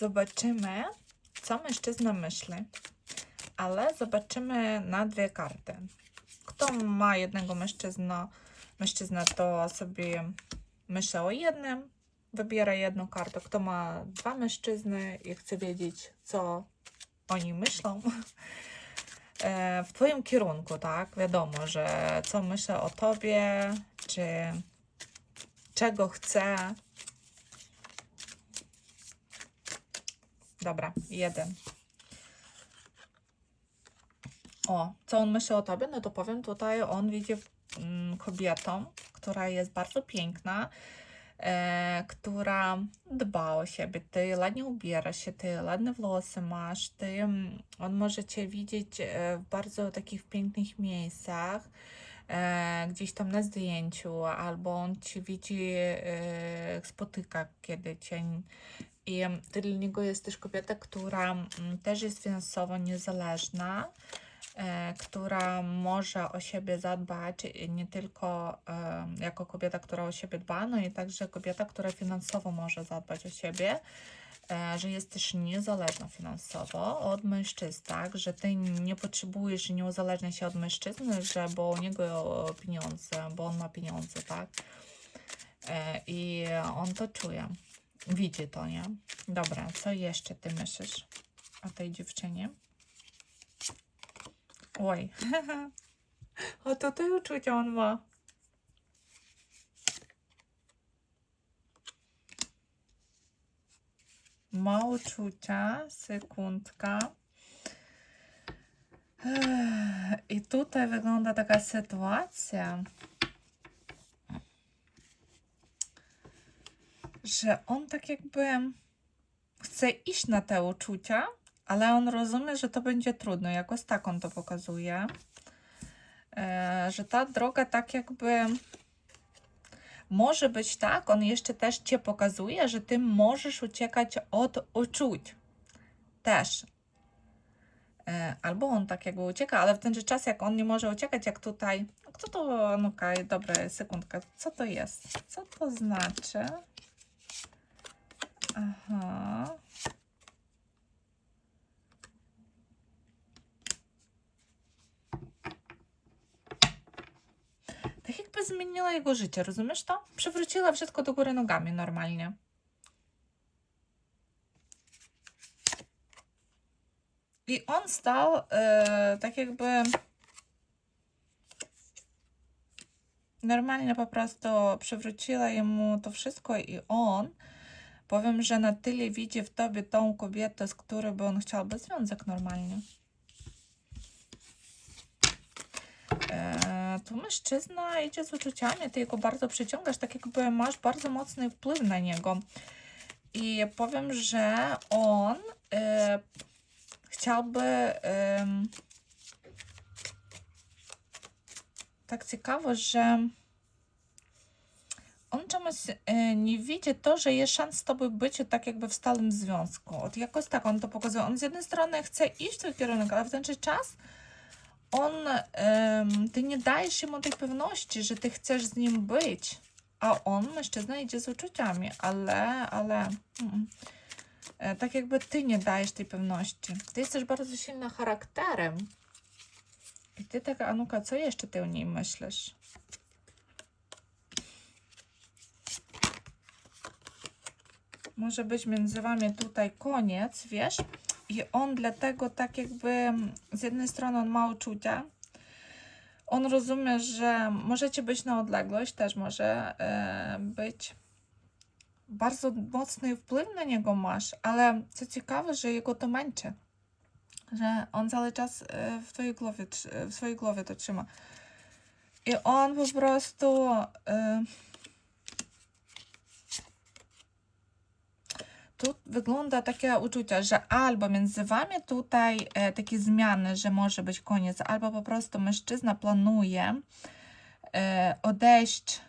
zobaczymy, co mężczyzna myśli, ale zobaczymy na dwie karty. Kto ma jednego mężczyzna, mężczyzna to sobie myśli o jednym, wybiera jedną kartę. Kto ma dwa mężczyzny i chce wiedzieć, co oni myślą, e, w Twoim kierunku, tak? Wiadomo, że co myślę o Tobie, czy czego chcę. Dobra, jeden. O, co on myśli o Tobie? No to powiem tutaj, on widzi mm, kobietą, która jest bardzo piękna, e, która dba o siebie, ty ładnie ubierasz się, ty ładne włosy masz, ty, mm, on może Cię widzieć e, w bardzo takich pięknych miejscach, e, gdzieś tam na zdjęciu, albo on Cię widzi, e, spotyka, kiedy Cię... I dla niego jesteś kobieta, która mm, też jest finansowo niezależna, e, która może o siebie zadbać i nie tylko e, jako kobieta, która o siebie dba, no i także kobieta, która finansowo może zadbać o siebie, e, że jesteś niezależna finansowo od mężczyzn, tak, że ty nie potrzebujesz, nie uzależnia się od mężczyzny, że bo u niego pieniądze, bo on ma pieniądze, tak, e, i on to czuje, widzi to, nie? Dobra, co jeszcze ty myślisz o tej dziewczynie? Oj. A to te uczucia on ma. Ma uczucia, sekundka. I tutaj wygląda taka sytuacja, że on tak jakby chce iść na te uczucia, ale on rozumie, że to będzie trudno. Jakoś tak on to pokazuje. Że ta droga tak jakby może być tak, on jeszcze też cię pokazuje, że ty możesz uciekać od uczuć. Też. E, albo on tak jakby ucieka, ale w ten czas, jak on nie może uciekać, jak tutaj. Kto to? No okej, dobra, sekundka. Co to jest? Co to znaczy? Aha. Tak jakby zmieniła jego życie, rozumiesz to? Przewróciła wszystko do góry nogami normalnie. I on stał e, tak jakby normalnie po prostu przewróciła jemu to wszystko i on powiem, że na tyle widzi w tobie tą kobietę, z którą by on chciałby związek normalnie. E, tu mężczyzna idzie z uczuciami, ty jego bardzo przyciągasz, tak jakby masz bardzo mocny wpływ na niego. I powiem, że on e, chciałby em, tak ciekawo, że on czemuś nie widzi to, że jest szans z tobą być tak jakby w stałym związku. Od jakoś tak on to pokazuje. On z jednej strony chce iść w twój kierunek, ale w ten czas on, ty nie dajesz mu tej pewności, że ty chcesz z nim być, a on, mężczyzna, idzie z uczuciami, ale, ale, mm, tak jakby ty nie dajesz tej pewności. Ty jesteś bardzo silna charakterem. I ty taka, Anuka, co jeszcze ty o niej myślisz? Może być między wami tutaj koniec, wiesz? I on dlatego tak jakby z jednej strony on ma uczucia. On rozumie, że możecie być na odległość, też może e, być. Bardzo mocny wpływ na niego masz, ale co ciekawe, że jego to męczy. Że on cały czas e, w twojej głowie, tr- w swojej głowie to trzyma. I on po prostu. E, tu wygląda takie uczucie, że albo między wami tutaj e, takie zmiany, że może być koniec, albo po prostu mężczyzna planuje e, odejść,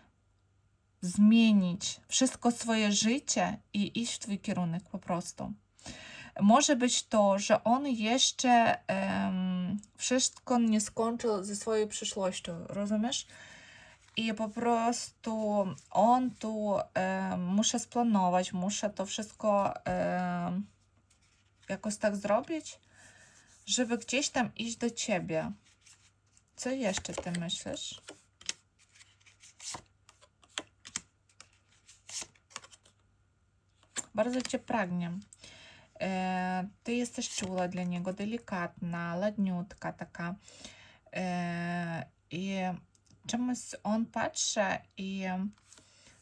zmienić wszystko swoje życie i iść w twój kierunek po prostu. Może być to, że on jeszcze wszystko nie skończył ze swojej przyszłością, rozumiesz? I po prostu on tu e, muszę splanować, muszę to wszystko e, jakoś tak zrobić, żeby gdzieś tam iść do ciebie. Co jeszcze ty myślisz? Bardzo cię pragnie. E, Ty jesteś czula dla niego, delikatna, ładniutka taka. E, czymś on patrzy i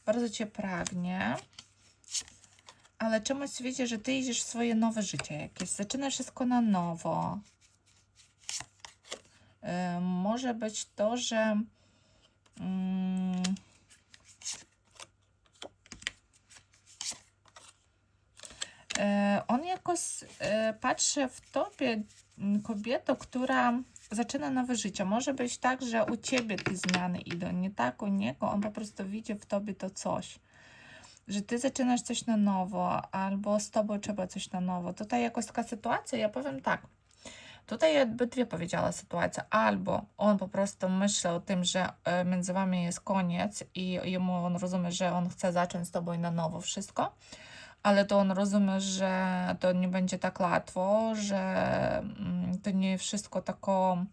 bardzo cię pragnie, ale czymś widzi, że ty idziesz w swoje nowe życie jakieś, zaczynasz wszystko na nowo. E, Może być to, że mm, On jakoś e, patrzy w tobie, m, kobieto, która zaczyna nowe życie. Może być tak, że u ciebie te zmiany idą, nie tak u niego, on po prostu widzi w tobie to coś. Że ty zaczynasz coś na nowo, albo z tobą trzeba coś na nowo. Tutaj jakoś taka sytuacja, ja powiem tak. Tutaj ja by dwie powiedziała sytuacja. Albo on po prostu myśli o tym, że e, między wami jest koniec i jemu on rozumie, że on chce zacząć z tobą na nowo wszystko ale to on rozumie, że to nie będzie tak łatwo, że mm, to nie wszystko tako,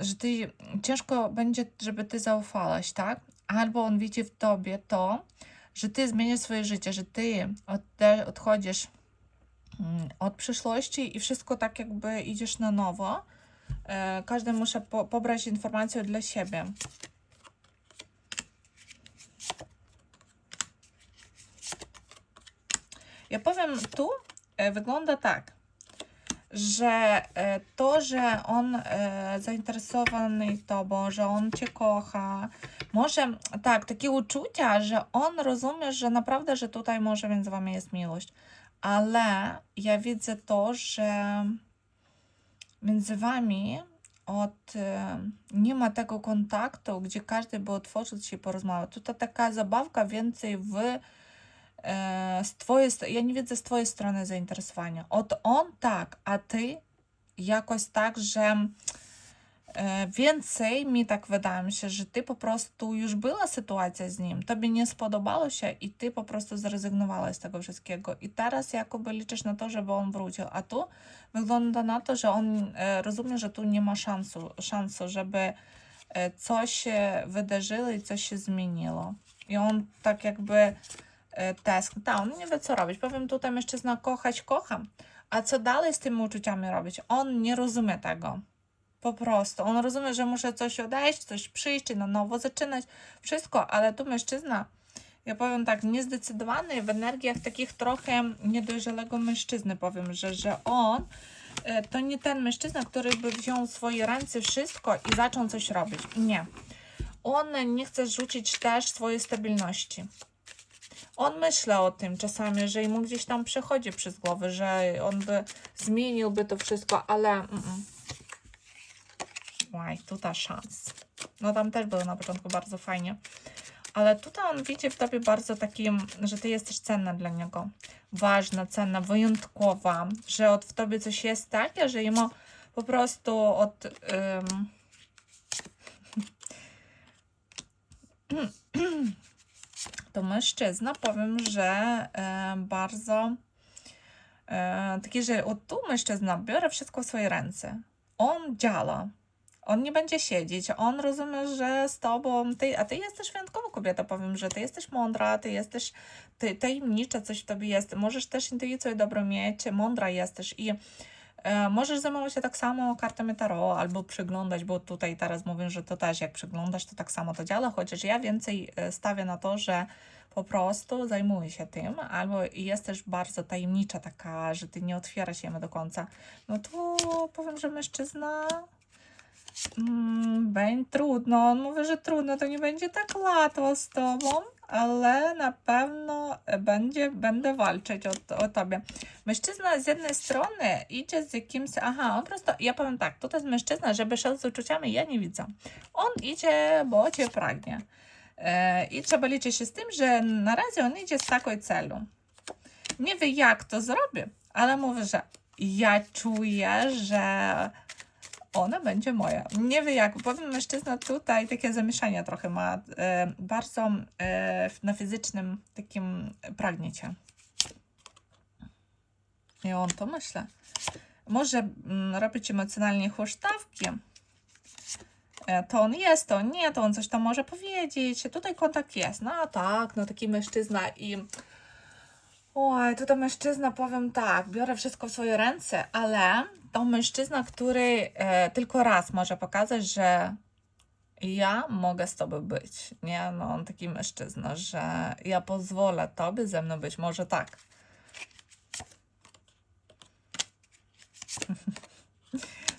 że ty ciężko będzie, żeby ty zaufałaś, tak? Albo on widzi w tobie to, że ty zmieniasz swoje życie, że ty odchodzisz mm, od przyszłości i wszystko tak jakby idziesz na nowo. E, Każdy musi po, pobrać informację dla siebie. Ja powiem tu, e, wygląda tak, że e, to, że on e, zainteresowany tobą, że on cię kocha, może tak, takie uczucia, że on rozumie, że naprawdę, że tutaj może między wami jest miłość, ale ja widzę to, że między wami od nie ma tego kontaktu, gdzie każdy by otworzył się i porozmawiał. Tutaj taka zabawka więcej w z twojej, ja nie widzę z twojej strony zainteresowania. Od on tak, a ty jakoś tak, że e, więcej mi tak wydaje mi się, że ty po prostu już była sytuacja z nim, tobie nie spodobało się i ty po prostu zrezygnowałaś z tego wszystkiego i teraz jakoby liczysz na to, żeby on wrócił, a tu wygląda na to, że on e, rozumie, że tu nie ma szansu, szansu żeby e, coś się wydarzyło i coś się zmieniło. I on tak jakby e, tęskni. Tak, on nie wie co robić. Powiem tutaj mężczyzna kochać, kocham. A co dalej z tymi uczuciami robić? On nie rozumie tego. Po prostu. On rozumie, że muszę coś odejść, coś przyjść, na nowo zaczynać. Wszystko, ale tu mężczyzna, ja powiem tak, niezdecydowany w energiach takich trochę niedojrzałego mężczyzny, powiem, że, że on e, to nie ten mężczyzna, który by wziął w swoje ręce wszystko i zaczął coś robić. Nie. On nie chce rzucić też swojej stabilności. On myśli o tym czasami, że mu gdzieś tam przechodzi przez głowę, że on by zmieniłby to wszystko, ale mm, mm. Łaj, tutaj szans. No tam też było na początku bardzo fajnie. Ale tutaj on widzi w tobie bardzo takim, że ty jesteś cenna dla niego. Ważna, cenna, wyjątkowa, że od w tobie coś jest takie, że jemu po prostu od. ym, to mężczyzna, powiem, że e, bardzo e, taki, że od tu mężczyzna biorę wszystko w swoje ręce. On działa. On nie będzie siedzieć. On rozumie, że z tobą, ty, a ty jesteś wyjątkową kobietą, powiem, że ty jesteś mądra, ty jesteś ty, tajemnicza, coś w tobie jest. Możesz też intuicję dobrą mieć, mądra jesteś i możesz zajmować się tak samo kartami tarot albo przyglądać, bo tutaj teraz mówię, że to też jak przyglądasz, to tak samo to działa, chociaż ja więcej e, stawię na to, że po prostu zajmuję się tym, albo jesteś bardzo tajemnicza taka, że ty nie otwierasz się do końca, no to powiem, że mężczyzna mm, będzie trudno. On mówi, że trudno, to nie będzie tak łatwo z tobą, ale na pewno będzie, będę walczyć o, o tobie. Mężczyzna z jednej strony idzie z jakimś, aha, on prosto, ja powiem tak, to jest mężczyzna, żeby szedł z uczuciami, ja nie widzę. On idzie, bo cię pragnie. E, I trzeba liczyć się z tym, że na razie on idzie z taką celu. Nie wie jak to zrobi, ale mówi, że ja czuję, że ona będzie moja. Nie wie jak, powiem mężczyzna tutaj takie zamieszanie trochę ma, e, bardzo e, na fizycznym takim pragniecie. I on to myślę. Może mm, robić emocjonalnie huśtawki. E, To on jest, to nie, to on coś tam może powiedzieć. Tutaj kontakt jest. No tak, no taki mężczyzna i Oj, tutaj mężczyzna, powiem tak, biorę wszystko w swoje ręce, ale to mężczyzna, który e, tylko raz może pokazać, że ja mogę z tobą być. Nie, no on taki mężczyzna, że ja pozwolę tobie ze mną być, może tak.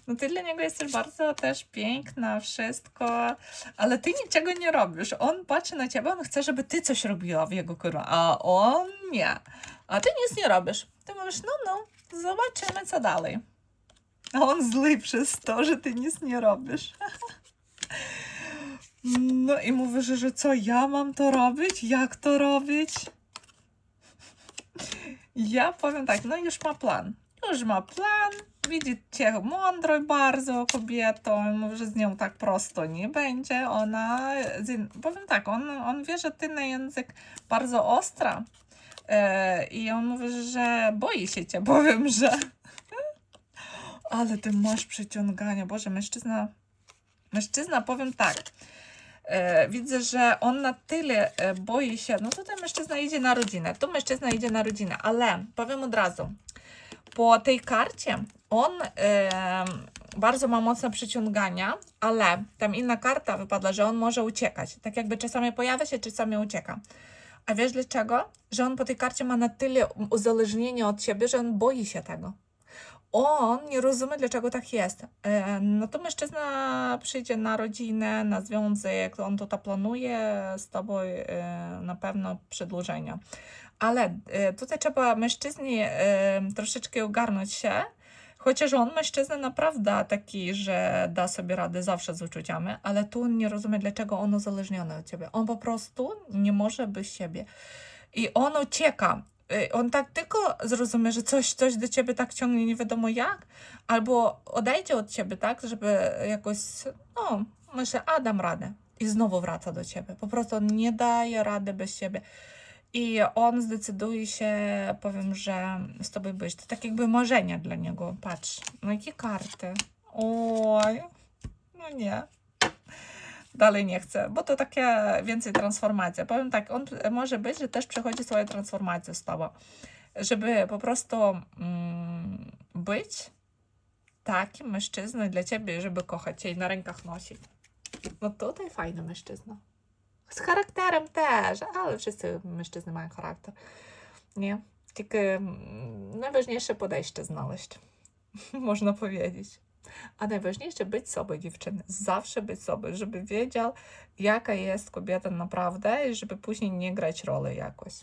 No ty dla niego jesteś bardzo też piękna, wszystko, ale ty niczego nie robisz. On patrzy na ciebie, on chce, żeby ty coś robiła w jego kurwa, a on nie. A ty nic nie robisz. Ty mówisz, no, no, zobaczymy co dalej. A on zły przez to, że ty nic nie robisz. No i mówisz, że co, ja mam to robić? Jak to robić? Ja powiem tak, no już ma plan. Już ma plan, widzi cię mądrą bardzo kobietą, że z nią tak prosto nie będzie. Ona, powiem tak, on, on wie, że ty na język bardzo ostra. E, I on mówi, że boi się cię, powiem, że. Ale ty masz przyciągania. Boże, mężczyzna. Mężczyzna, powiem tak. E, widzę, że on na tyle e, boi się. No tutaj mężczyzna idzie na rodzinę, tu mężczyzna idzie na rodzinę, ale powiem od razu. Po tej karcie on bardzo ma mocne przyciągania, ale tam inna karta wypadła, że on może uciekać. Tak jakby czasami pojawia się, czasami ucieka. A wiesz dlaczego? Że on po tej karcie ma na tyle uzależnienia od siebie, że on boi się tego. On nie rozumie, dlaczego tak jest. No to mężczyzna przyjdzie na rodzinę, na związek, on tutaj planuje z tobą na pewno przedłużenie. Ale e, tutaj trzeba mężczyźnie e, troszeczkę ogarnąć się, chociaż on mężczyzna naprawdę taki, że da sobie radę zawsze z uczuciami, ale tu nie rozumie, dlaczego on uzależniony od ciebie. On po prostu nie może być siebie. I on ucieka. Y, On tak tylko zrozumie, że coś, coś do ciebie tak ciągnie nie wiadomo jak, albo odejdzie od ciebie, tak, żeby jakoś, no, myślę, a dam radę. I znowu wraca do ciebie. Po prostu on nie daje rady bez siebie. I on zdecyduje się, powiem, że z tobą być. To tak jakby marzenie dla niego. Patrz, no jakie karty. Oj, no nie. Dalej nie chcę, bo to takie więcej transformacja. Powiem tak, on może być, że też przechodzi swoją transformację z tobą. Żeby po prostu mm, być takim mężczyzną dla ciebie, żeby kochać cię i na rękach nosić. No tutaj fajny mężczyzna. Z charakterem też, ale wszyscy mężczyzny mają charakter. Nie? Tylko mm, najważniejsze podejście znaleźć. Można powiedzieć. A najważniejsze być sobą, dziewczyny. Zawsze być sobą, żeby wiedział, jaka jest kobieta naprawdę i żeby później nie grać roli jakoś.